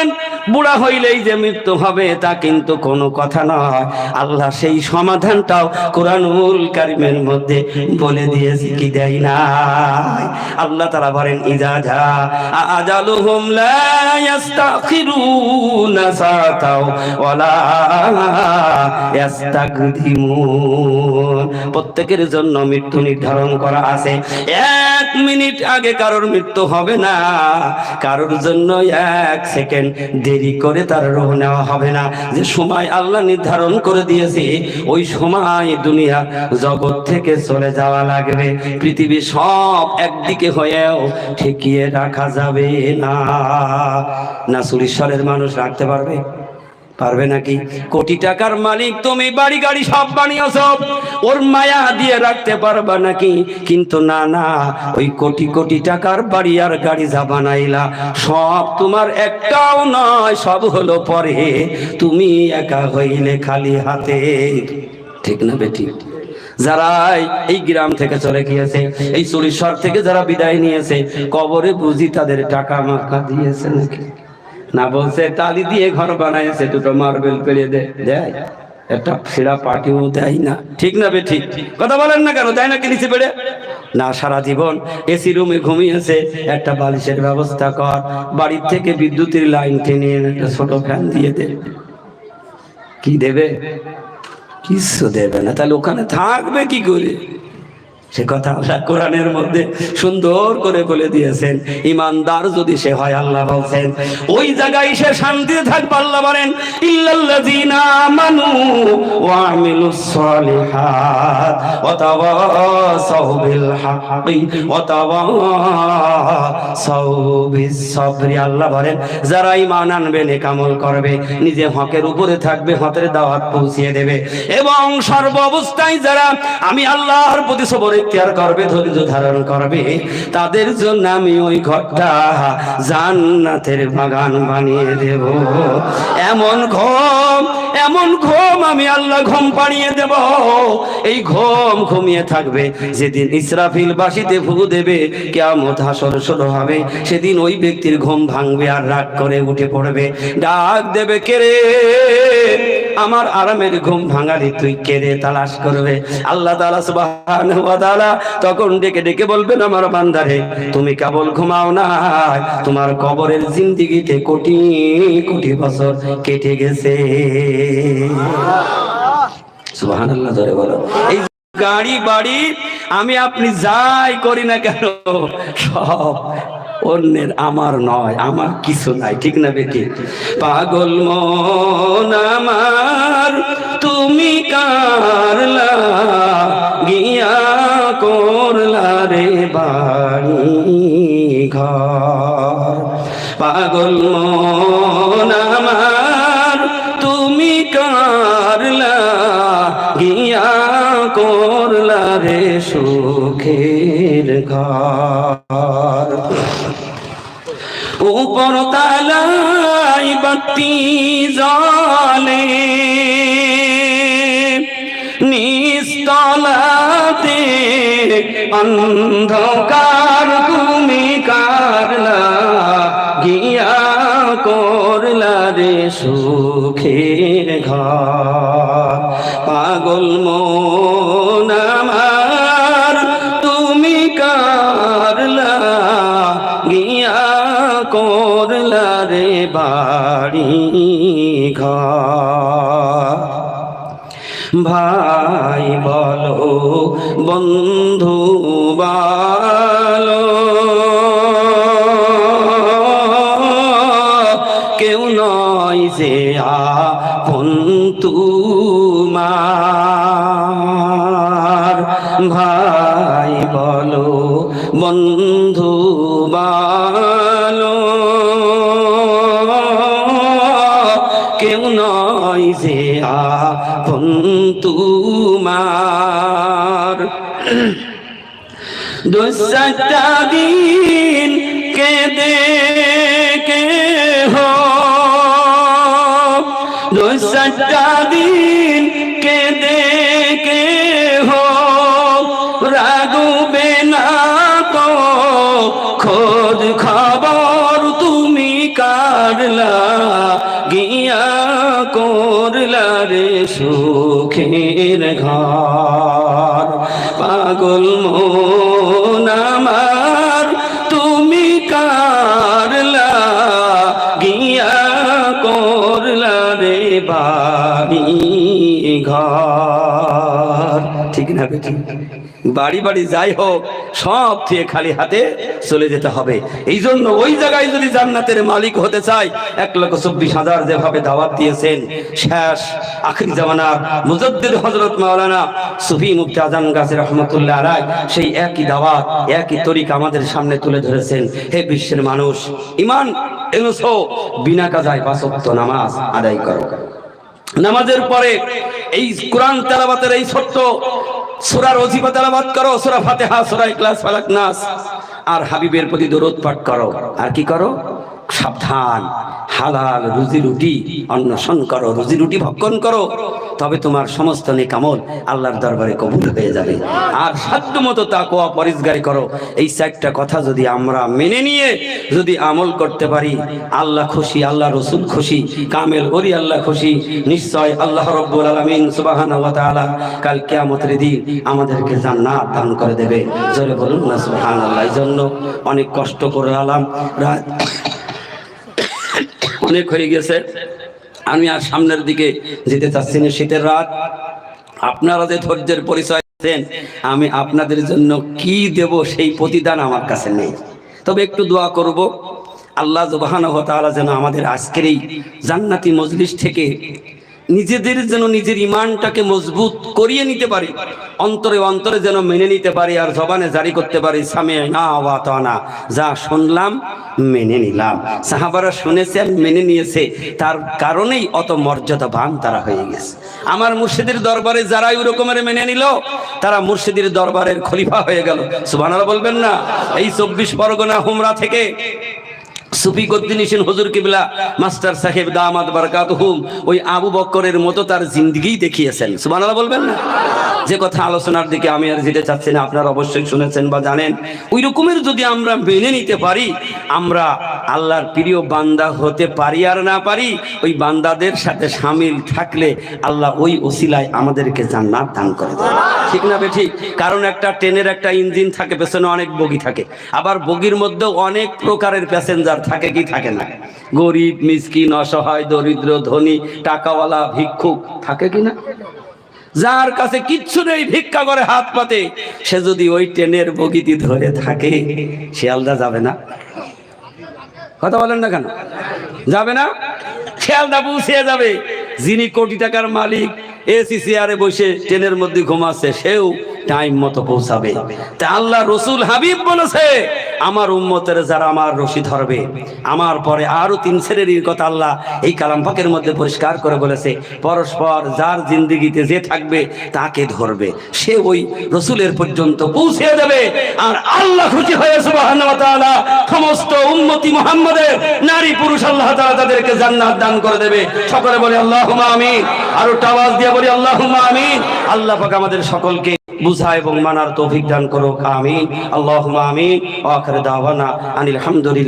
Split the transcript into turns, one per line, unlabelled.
বলেন বুড়া হইলেই যে মৃত্যু হবে, তা কিন্তু কোনো কথা নয়। আল্লাহ সেই সমাধানটাও কোরআনুল কারিমের মধ্যে বলে দিয়েছে, কি দেয় না আল্লাহ তারা বলেন প্রত্যেকের জন্য মৃত্যু নির্ধারণ করা আছে। এক মিনিট আগে কারোর মৃত্যু হবে না। কারোর জন্য এক সেকেন্ড দেরি করে তার রোগ নেওয়া হবে না। যে সময় আল্লাহ নির্ধারণ করে দিয়েছে, ওই সময় দুনিয়া জগৎ থেকে চলে যাওয়া লাগবে। পৃথিবী সব একদিকে হয়েও ঠেকিয়ে রাখা যাবে না। না সুরেশ্বরের মানুষ রাখতে পারবে? পারবে নাকি? কোটি টাকার মালিক, তুমি বাড়ি গাড়ি সব বানিয়েছ। ওর মায়া দিয়ে রাখতে পারবা নাকি? কিন্তু না না, ওই কোটি কোটি টাকার বাড়ি আর গাড়ি যা বানাইলা, সব তোমার একটাও নয়, সব হলো পরে। তুমি একা হইলে খালি হাতে। ঠিক না বেটি? যারা এই গ্রাম থেকে চলে গিয়েছে, এই চুরিশ্বর থেকে যারা বিদায় নিয়েছে, কবরে বুঝি তাদের টাকা মাকা দিয়েছে নাকি? না বলছে টালি দিয়ে ঘর বানাইছে, দুটো মার্বেল পেরিয়ে দে। দেয়? একটা সেরা পার্টিও দেয় না। ঠিক না বে, ঠিক? কথা বলেন না কেন? দেয় না কি নিচে পেড়ে? না, সারা জীবন এসি রুমে ঘুমিয়েছে। একটা বালিশের ব্যবস্থা কর। বাড়ির থেকে বিদ্যুতের লাইন এনে একটা ছোট ফ্যান দিয়ে দে। কি দেবে? কিছু দেবে না। তাহলে ওখানে থাকবে কি করে? সে কথা আল্লাহ কোরআনের মধ্যে সুন্দর করে বলে দিয়েছেন। ইমানদার যদি সে হয়, আল্লাহ বলছেন, ওই জায়গায় সে শান্তিতে থাকবে, আল্লাহ বলেন আল্লাহ বলেন, যারা ঈমান আনবে, নেক আমল করবে, নিজে হকের উপরে থাকবে, হকের দাওয়াত পৌঁছিয়ে দেবে। এবং সর্ব অবস্থায় যারা আমি আল্লাহর প্রতি সবর ইখতিয়ার করবে, ধৈর্য ধারণ করবে। তাদের জন্য আমি ওই ঘরটা জান্নাতের বাগান বানিয়ে দেব। এমন ঘুম এমন ঘুম আমি আল্লাহ ঘুম পাড়িয়ে দেব। এই ঘুম ঘুমিয়ে থাকবে, যেদিন ইসরাফিল বাসিতে ফু দেবে কেমত হাসর শুরু হবে। সেদিন ওই ব্যক্তির ঘুম ভাঙবে আর রাগ করে উঠে পড়বে। ডাক দেবে কেড়ে আমার আরামের ঘুম ভাঙালি, তুই কেড়ে তালাশ করবে। আল্লাহ তখন ডেকে ডেকে বলবেন, আমার বান্দারে, তুমি কেবল ঘুমাও না তোমার কবরের জিন্দিগিতে কোটি কোটি বছর কেটে গেছে। সুবহানাল্লাহ ধরে বলো। এই গাড়ি, বাড়ি, আমি আপনি যাই করি না কেন, সব অন্যের আমার নয়, আমার কিছু নাই, ঠিক না বেটি? পাগল মন আমার, তুমি কারলা গিয়া করলা রে বাড়ি ঘর পাগল মন আমার, তুমি কারলা গিয়া করলা রে সুখের ঘর। উপর তালাই বাতি জলে নিস্তলাতে অন্ধকার তুমি কারলা, গিয়া করলা রে সুখের ঘর। পাগল মন ভাই বলো, বন্ধু বলো। কেউ নয় যে আপন তোমার। ভাই বলো, বন্ধু বলো। কেউ নয় যে আপন তুমার দুসটা দিন কেঁদে কে হো সুখের ঘর। পাগল মন আমার, তুমি কারলা গিয়া করলা রে বাড়ি ঘর? ঠিক না বেটি? বাড়ি বাড়ি যাই হোক, সব থেকে খালি হাতে চলে যেতে হবে। এই জন্য ওই জায়গায় যদি জান্নাতের মালিক হতে চায় এক লক্ষ চব্বিশ হাজার যেভাবে দাওয়াত দিয়েছেন, শেষ আখির জামানার মুজদ্দিদ হজরত মাওলানা সুফি মুফতি আজান গাছে রহমতুল্লাহ আলাই সেই একই দাওয়াত, একই তরিক আমাদের সামনে তুলে ধরেছেন। হে বিশ্বের মানুষ ইমান এনেছো, বিনা কাজায় পাঁচক্ত নামাজ আদায় করো। নামাজের পরে এই কোরআন তেলাবাতের এই ছোট্ট সুরার অজিফা তেলাবাত করো, সুরা ফাতেহা, সুরা ইখলাস, ফালাক নাস। আর হাবিবের প্রতি দরুদ পাঠ করো। আর কি করো? সাবধান, হালাল রুজি রুটি, অন্বেষণ করো, রুজি রুটি ভক্ষণ করো। তবে তোমার সমস্ত নেকামল আল্লাহর দরবারে কবুল হয়ে যাবে। আর সাধ্য মতো তাকোয়া পরিষ্কারী করো। এই চারটা কথা যদি আমরা মেনে নিয়ে যদি আমল করতে পারি, আল্লাহ খুশি, আল্লাহ রসুল খুশি, কামেল ওরি আল্লাহ খুশি, নিশ্চয় আল্লাহ রব্বুল আলমিন সুবাহান কাল কিয়ামতের দিন আমাদেরকে জান্নাত দান করে দেবে। জোরে বলুন না সুবহান আল্লাহ এই জন্য অনেক কষ্ট করে আলাম। অনেক হয়ে গেছে। আমি আর সামনের দিকে যেতে চাচ্ছি না। শীতের রাত, আপনারা যে ধৈর্যের পরিচয় আমি আপনাদের জন্য কি দেব সেই প্রতিদান আমার কাছে নেই। তবে একটু দোয়া করব, আল্লাহ জবাহান যেন আমাদের আজকের এই জান্নাতি মজলিস থেকে নিজেদের যেন নিজের ইমানটাকে মজবুত করিয়ে নিতে পারি, অন্তরে অন্তরে যেন মেনে নিতে পারি আর জবানে জারি করতে পারি সামে না যা শুনলাম, মেনে নিলাম। সাহাবারা শুনেছে আর মেনে নিয়েছে। তার কারণেই অত মর্যাদা মর্যাদাবান তারা হয়ে গেছে। আমার মুর্শিদের দরবারে যারা ওই রকমের মেনে নিল, তারা মুর্শিদের দরবারের খলিফা হয়ে গেল। সুবানারা বলবেন না, এই চব্বিশ পরগনা হুমরা থেকে সুফি গদ্দিন হোসেন হুজুর কিবলা, মাস্টার সাহেব দামাত বারকাতুহুম ওই আবু বক্করের মতো তার জিন্দগি দেখিয়েছেন। সুবহানাল্লাহ বলবেন না? যে কথা আলোচনার দিকে আমি আর যেতে চাচ্ছি না, আপনারা অবশ্যই শুনেছেন বা জানেন। ওই রকমের যদি আমরা মেনে নিতে পারি, আমরা আল্লাহর প্রিয় বান্দা হতে পারি আর না পারি, ওই বান্দাদের সাথে সামিল থাকলে আল্লাহ ওই ওসিলায় আমাদেরকে জান্নাত দান করে ঠিক না বে ঠিক কারণ একটা ট্রেনের একটা ইঞ্জিন থাকে, পেছনে অনেক বগি থাকে। আবার বগির মধ্যেও অনেক প্রকারের প্যাসেঞ্জার থাকে কি থাকে না। গরিব, মিসকিন, অসহায়, দরিদ্র, ধনী, টাকাওয়ালা, ভিক্ষুক থাকে কি না? যার কাছে কিচ্ছু নেই, ভিক্ষা করে হাত পাতে, সে যদি ওই ট্রেনের বগিটি ধরে থাকে শিয়ালদা যাবে না। কথা বলেন না কেন? যাবে না? শিয়ালদা পৌঁছে যাবে। যিনি কোটি টাকার মালিক এসি চেয়ারে বসে ট্রেনের মধ্যে ঘুমাচ্ছে, সেও টাইম মতো পৌঁছাবে। তা আল্লাহ রসুল হাবিব বলেছে, আমার উম্মতের যারা আমার রশি ধরবে, আমার পরে আরও তিন শ্রেণির কথা আল্লাহ এই কালাম পাকের মধ্যে পরিষ্কার করে বলেছে, পরস্পর যার জিন্দিগিতে যে থাকবে তাকে ধরবে। সে ওই রসুলের পর্যন্ত পৌঁছে যাবে, আর আল্লাহ খুশি হয়ে তাআলা সমস্ত উন্মতি মোহাম্মদের নারী পুরুষ আল্লাহ তারা তাদেরকে জান্নাত দান করে দেবে। সকলে বলে আল্লাহুম্মা আমি আর টাওয়াজ দিয়ে বলি আল্লাহুম্মা আমি আল্লাহ পাক আমাদের সকলকে বুঝা এবং মানার তৌফিক দান করুক। আমি আল্লাহ আমি আখরে দাওয়ানা আনিল হামদুলিল্লাহ।